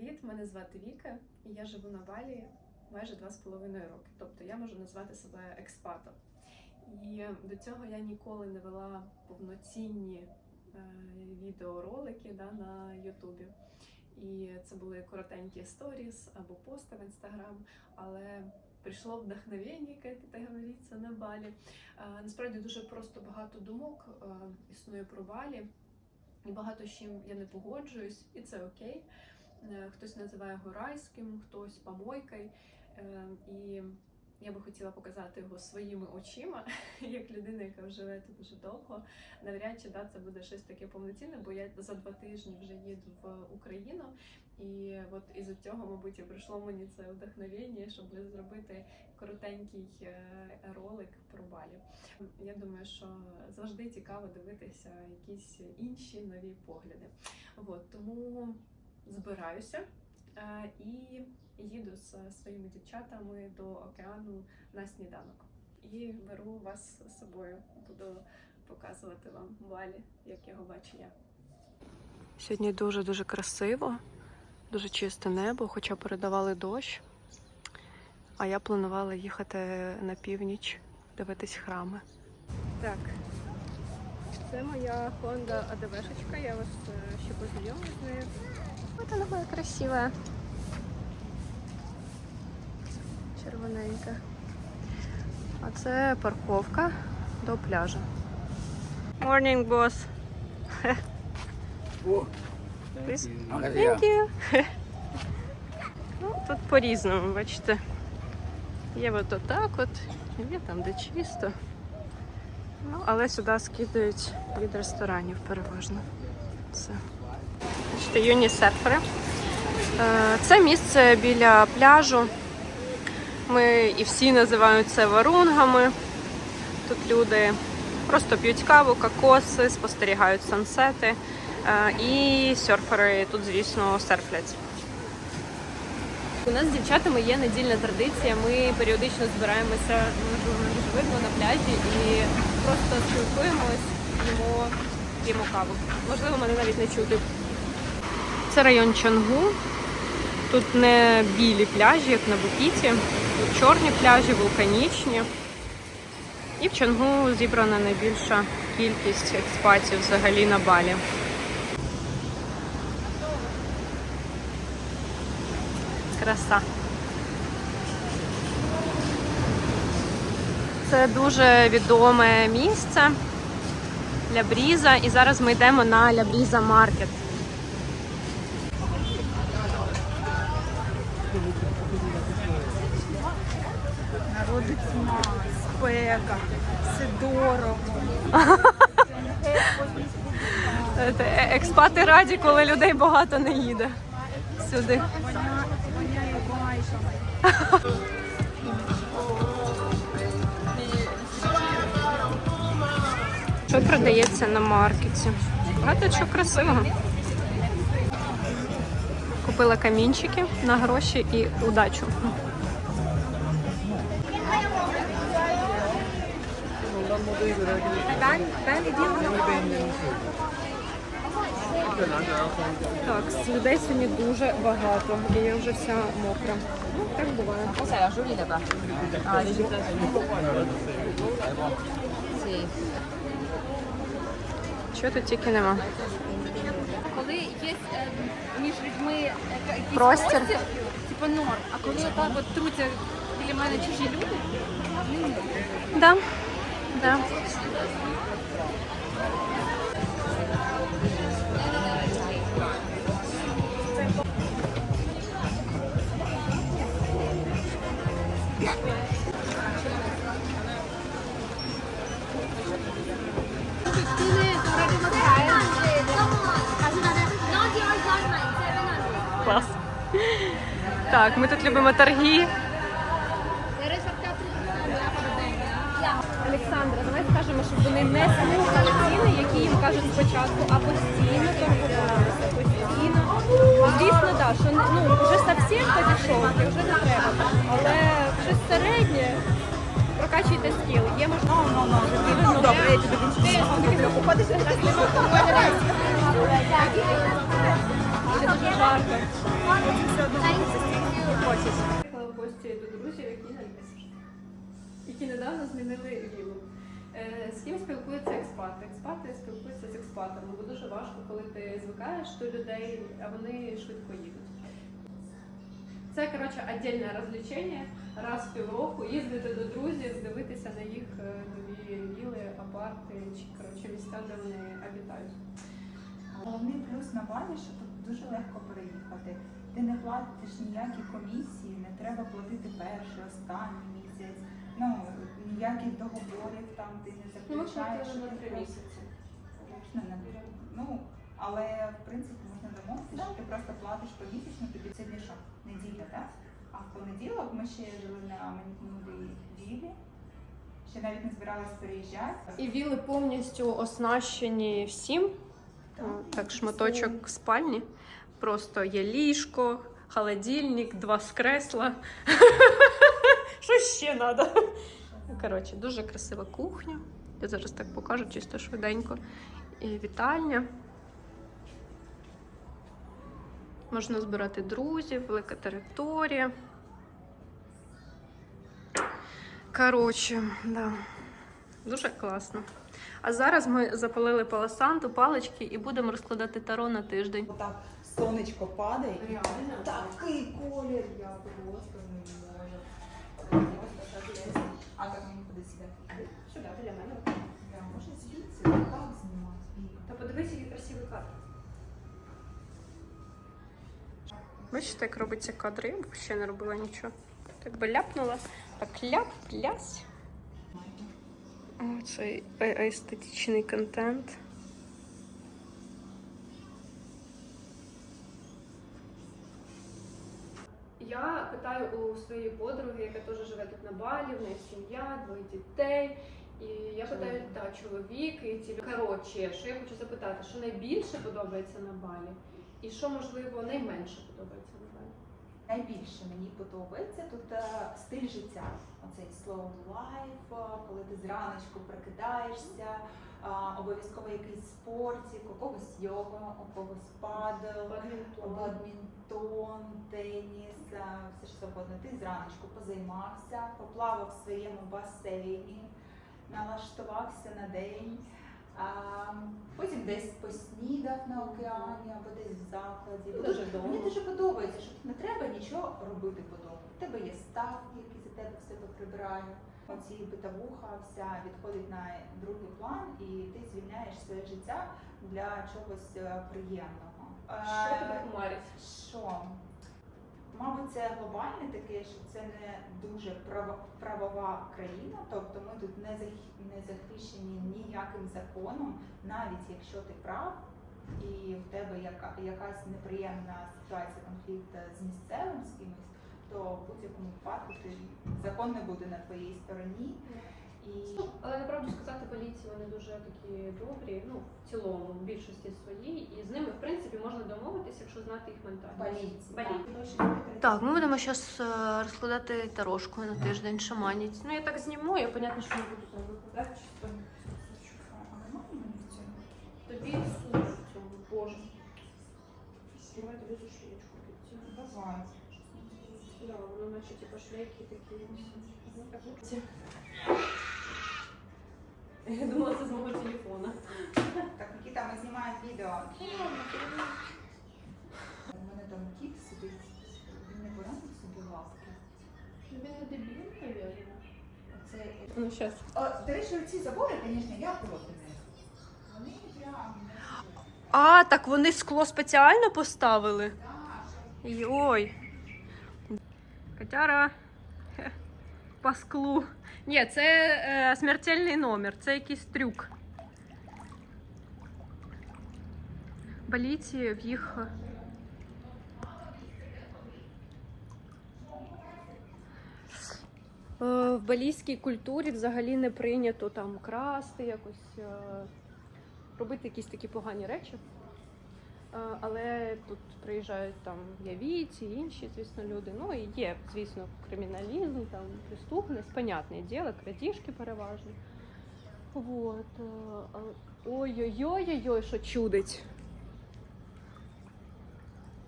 Привіт, мене звати Віка, і я живу на Балі майже два з половиною роки. Тобто я можу назвати себе експатом. І до цього я ніколи не вела повноцінні е, відеоролики да, на Ютубі. І це були коротенькі сторіс або пости в інстаграм, але прийшло вдохновення, як це говориться, на балі. Е, насправді дуже просто багато думок е, існує про балі, і багато з чим я не погоджуюсь, і це окей. Е, Хтось називає його райським, хтось помойкою. Е, І я би хотіла показати його своїми очима, як людина, яка живе тут дуже довго. Навряд чи да, це буде щось таке повноцінне, бо я за два тижні вже їду в Україну. І от із-за цього, мабуть, прийшло мені це вдохновення, щоб зробити коротенький е, ролик про Балі. Я думаю, що завжди цікаво дивитися якісь інші нові погляди. От, тому збираюся е, і їду з своїми дівчатами до океану на сніданок. І беру вас з собою. Буду показувати вам Балі, як його бачу я. Сьогодні дуже-дуже красиво, дуже чисте небо, хоча передавали дощ. А я планувала їхати на північ, дивитись храми. Так, це моя Honda АДВшечка, я вас е, ще познайомлю з нею. Ось вона моя красива. Червоненька. А це парковка до пляжу. Morning, boss. Please. Thank you. ну, тут по-різному, бачите. Є от отак от, є там, де чисто. Ну, але сюди скидають від ресторанів переважно. Це. Бачите, юні серфери. Е, Це місце біля пляжу. Ми і всі називають це варунгами. Тут люди просто п'ють каву, кокоси, спостерігають сансети. Е, І серфери тут, звісно, серфлять. У нас з дівчатами є недільна традиція. Ми періодично збираємося дуже дуже видно на пляжі і просто спілкуємось, їмо, п'ємо каву. Можливо, мене навіть не чути. Це район Чангу. Тут не білі пляжі, як на Букіті, тут чорні пляжі, вулканічні. І в Чангу зібрана найбільша кількість експатів взагалі на Балі. Краса. Це дуже відоме місце для Бріза. І зараз ми йдемо на Ля Бріза Маркет. Тьма, спека, все дорого. Експати раді, коли людей багато не їде сюди. Що продається на маркеті? Багато чого красивого. Купила камінчики на гроші і удачу. Ben, ben ediyorum. Так, з людей сьогодні дуже багато, і я вже вся мокра. Ну, так буває. Чого тут тільки нема? Коли є е, між людьми е, якийсь Простір. типу норм, а коли отак от труться біля мене чужі люди, не можу. Да. Да. Так, ми тут любимо торги. Вони не слухали ціни, які їм кажуть спочатку, а постійно торгувалися, постійно. Звісно, так, що ну, вже зовсім по дешевки, вже не треба. Але щось середнє, прокачуйте скіл. Є можливість. Ну, ну, ну. Добре, я тобі більше. дуже жарко. Приїхала в гості до друзів, які не які недавно змінили вілу. Е, З ким спілкуються експати? Експати спілкуються з експатами, бо дуже важко, коли ти звикаєш до людей, а вони швидко їдуть. Це коротше віддільне розвлечення. Раз в півроку їздити до друзів, дивитися на їх е, нові віли, апарти чи коротше місця, де вони обітають. Головний плюс на Балі, що тут дуже легко переїхати. Ти не платиш ніякі комісії, не треба платити перший, останній місяць. Ну ніяких договорів там ти не Ну, заключаєш. на три місяці. Ну, не- ну, але в принципі можна домовитися, що ти просто платиш помісячно, тобі це що? Неділя, так? А в понеділок ми ще жили на минулій вілі, ще навіть не збирались переїжджати. І віли повністю оснащені всім. Так, шматочок спальні. Просто є ліжко, холодильник, два з кресла. Що ще треба? Коротше, дуже красива кухня. Я зараз так покажу чисто швиденько. І вітальня. Можна збирати друзів, велика територія. Коротше, да. Дуже класно. А зараз ми запалили паласанту, палички і будемо розкладати таро на тиждень. Отак сонечко падає. Реально? Такий колір, я просто не можу. А як мені куди сідати? Сюди, біля мене. Я можу звідси так знімати. Та подивись, який красивий кадр. Бачите, як робиться кадри, я б ще не робила нічого. Так би ляпнула, так ляп, лясь. О, цей е- естетичний контент. Я питаю у своєї подруги, яка теж живе тут на Балі, в неї сім'я, двоє дітей. І я питаю, та чоловік, і ці коротше, що я хочу запитати, що найбільше подобається на Балі, і що можливо найменше подобається на Балі. Найбільше мені подобається тут е, стиль життя. Оцей slow life, е, коли ти зраночку прокидаєшся, обов'язково якийсь спортик, у когось йога, у когось падел, Бадмінтон. бадмінтон, теніс, все що завгодно. Ти зраночку позаймався, поплавав в своєму басейні, налаштувався на день. Потім десь поснідав на океані або десь в закладі. Ну, Дуже. Мені дуже подобається, що не треба нічого робити по дому. У тебе є став, який за тебе все прибирає. Оці битовуха вся відходить на другий план, і ти звільняєш своє життя для чогось е, приємного. Що Е, тебе хмарить? що? Мабуть, це глобальне таке, що це не дуже правова країна, тобто ми тут не не захищені ніяким законом, навіть якщо ти прав і в тебе яка, якась неприємна ситуація, конфлікт з місцевим з кимось, то в будь-якому випадку ти закон не буде на твоїй стороні. І Ну, але направду сказати, поліції вони дуже такі добрі, ну в цілому, в більшості своїй, і з ними в принципі можна домовитися, якщо знати їх ментальність. Так, ми будемо зараз розкладати тарошку на тиждень, шаманіть. Ну, я так зніму, я понятно, що не буду там викладати. чисто. Тобі супер в цьому, боже. Давай тобі зушечку підтягну. Давай. Наче типу шлейки такі. Ну. Я думала, це з мого телефона. Так, Нікіта, ми знімаємо відео. У мене там кіт сидить, він не поранив собі лапки. Він не дебіл. Оце... Ну, зараз. О, до речі, ці забори, звісно, я проти них. Вони прям... А, так вони скло спеціально поставили. Йой. Котяра. По склу. Ні, це е, смертельний номер, це якийсь трюк. Баліці в їх. Е, В балійській культурі взагалі не прийнято там красти, якось е, робити якісь такі погані речі. Але тут приїжджають там явійці, інші, звісно, люди. Ну і є, звісно, криміналізм, там преступність, понятне діло, крадіжки переважно. Вот. е, а- Ой-ой-ой, що чудить.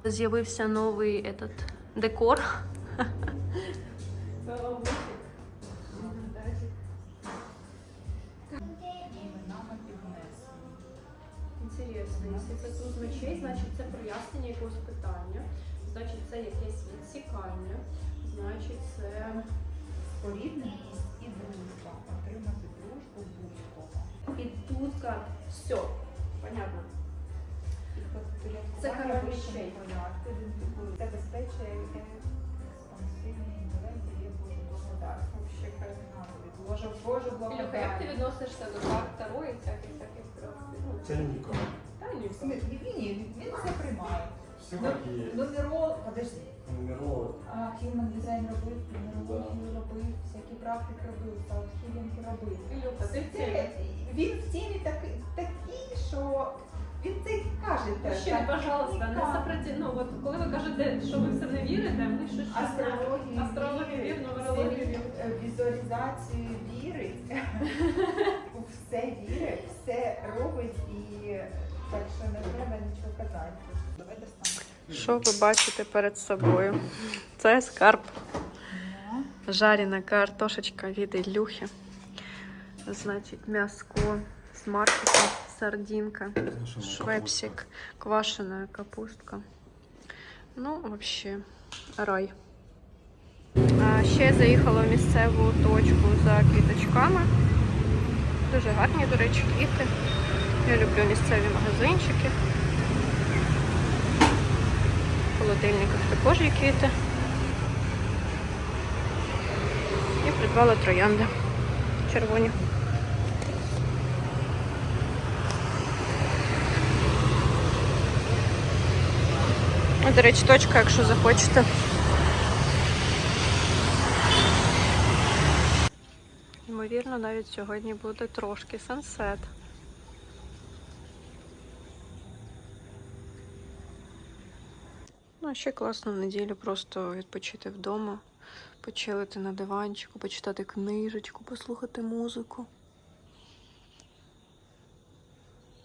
З'явився новий этот, декор. Якщо це туз мечей, значить це прояснення якогось питання, значить це якесь відсікання, значить це Спорідненість і дружба. Отримати дружбу будь-кого. і тут. Все, понятно. Це король мечей. порядку, ідентифікує. Забезпечує експансивний інтелект, дає Божу благодарність. Вообще кардинально. Боже, Божу Ілюха, як ти відносишся до карт Таро і всяких всяких трьох? Це ніколи. Та ні. В смислі, ні, він це приймає. Все Ну, як є. Нумеро, подожди. Нумерово. А Human дизайн робив, нумерологію робив, всякі практики робив, саутхілінг робив. Ілюха, ти в Це, він в темі такий, такий, що він це й каже. теж, Мужчини, так, пожалуйста, не техніка. Ну, от коли ви кажете, що ви все не вірите, ми щось щось Астрологію, Астрологію вірить, вір, нумерологію вір. е, візуалізацію вірить, у все вірить, все робить і так що не треба нічого казати. Давай достанемо. Що ви бачите перед собою? Це скарб. Жарена картошечка від Ілюхи. Значить, м'яско з маркетом, сардинка, швепсик, квашена капустка. Ну, взагалі, рай. А ще заїхала в місцеву точку за квіточками. Дуже гарні, до речі, квіти. Я люблю місцеві магазинчики. В холодильниках також є квіти. І придбала троянди червоні. До речі, точка, якщо захочете. Ймовірно, навіть сьогодні буде трошки сансет. Ну, ще класно в неділю просто відпочити вдома, почилити на диванчику, почитати книжечку, послухати музику.